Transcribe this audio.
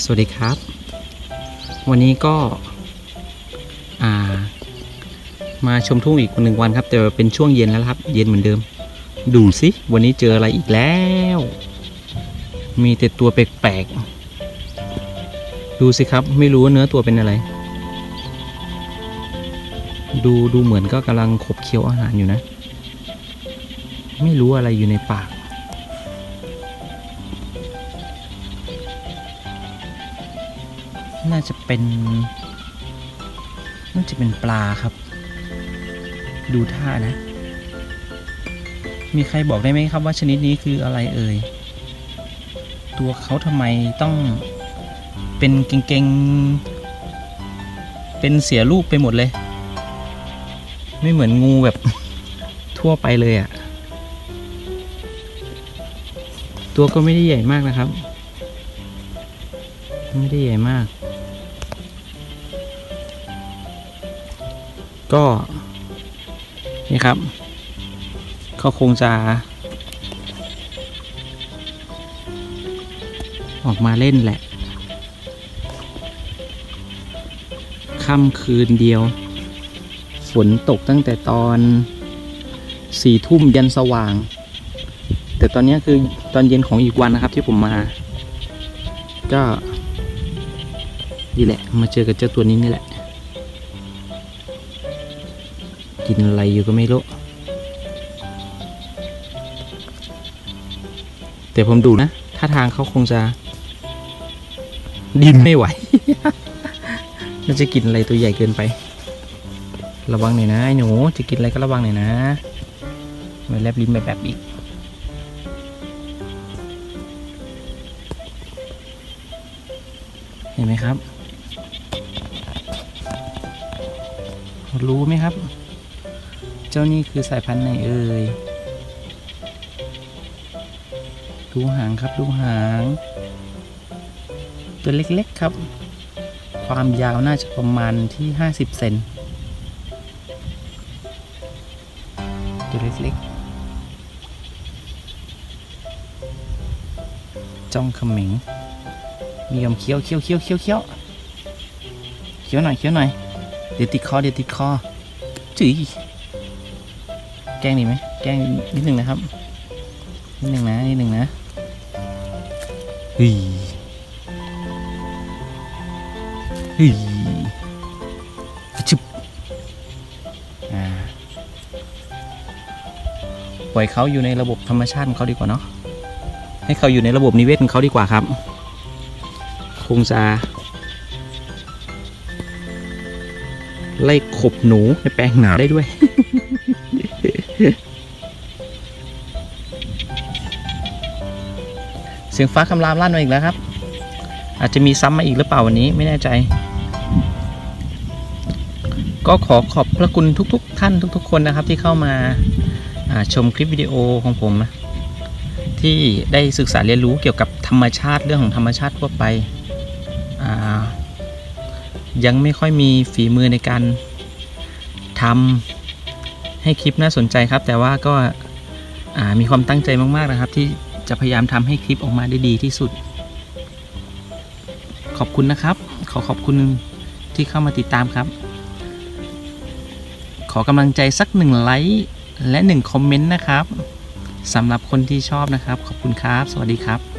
สวัสดีครับ วันนี้ก็มาชมทุ่งอีกหนึ่งวันครับ แต่เป็นช่วงเย็นแล้วครับ เย็นเหมือนเดิม ดูสิ วันนี้เจออะไรอีกแล้ว มีแต่ตัวแปลกๆดูสิครับไม่รู้ว่าเนื้อตัวเป็นอะไร ดูดูเหมือนก็กำลังขบเคี้ยวอาหารอยู่นะ ไม่รู้อะไรอยู่ในปาก น่าจะเป็น น่าจะเป็นปลาครับ ดูท่านะ มีใครบอกได้ไหมครับว่าชนิดนี้คืออะไรเอ่ย ตัวเขาทำไมต้องเป็นเก่งๆ เป็นเสียรูปไปหมดเลย ไม่เหมือนงูแบบทั่วไปเลยอะ่ะ ตัวก็ไม่ได้ใหญ่มากนะครับ ไม่ได้ใหญ่มาก ก็นี่ครับเขาคงจะ ออกมาเล่นแหละค่ำคืนเดียว ฝนตกตั้งแต่ตอนสี่ทุ่มยันสว่าง แต่ตอนนี้คือตอนเย็นของอีกวันนะครับที่ผมมา ก็นี่แหละ มาเจอกับเจ้าตัวนี้นี่แหละ กินอะไรอยู่ก็ไม่รู้ แต่ผมดูนะ ท่าทางเขาคงจะ ดินไม่ไหว น่าจะกินอะไรตัวใหญ่เกินไป ระวังหน่อยนะไอ้หนู จะกินอะไรก็ระวังหน่อยนะไม่แลบลิ้นแบบแบบอีกเห็นไหมครับ รู้ไหมครับ เจ้านี่คือสายพันธุ์ไหนเอ่ย ดูหางครับดูหาง ตัวเล็กๆครับ ความยาวน่าจะประมาณที่ 50 เซน ตัวเล็กๆ จ้องเขมิง มียมเคี้ยวเคี้ยวเคี้ยวเคี้ยวเคี้ยวเคี้ยวหน่อยเคี้ยวหน่อย เดี๋ยวติดคอเดี๋ยวติดคอจืย แกล้งดีไหมแกล้งนิดหนึ่งนะครับ นิดหนึ่งนะ นิดหนึ่งนะเฮ้ยเฮ้ยอะชุบอ่า ปล่อยเขาอยู่ในระบบธรรมชาติของเขาดีกว่าเนาะ ให้เขาอยู่ในระบบนิเวศของเขาดีกว่าครับคงจะไล่ขบหนูในแปลงหนาได้ด้วย เสียงฟ้าคำรามลั่นมาอีกแล้วครับ อาจจะมีซ้ำมาอีกหรือเปล่าวันนี้ไม่แน่ใจ ก็ขอขอบพระคุณทุก ๆ ท่านทุก ๆ คนนะครับ ที่เข้ามาาชมคลิปวิดีโอของผม ที่ได้ศึกษาเรียนรู้เกี่ยวกับธรรมชาติเรื่องของธรรมชาติทั่วไป ยังไม่ค่อยมีฝีมือในการทำ ให้คลิปน่าสนใจครับ แต่ว่าก็มีความตั้งใจมากๆนะครับ ที่จะพยายามทำให้คลิปออกมาได้ดีที่สุด ขอบคุณนะครับ ขอขอบคุณที่เข้ามาติดตามครับ ขอกำลังใจสักหนึ่งไลค์และหนึ่งคอมเมนต์นะครับสำหรับคนที่ชอบนะครับ ขอบคุณครับ สวัสดีครับ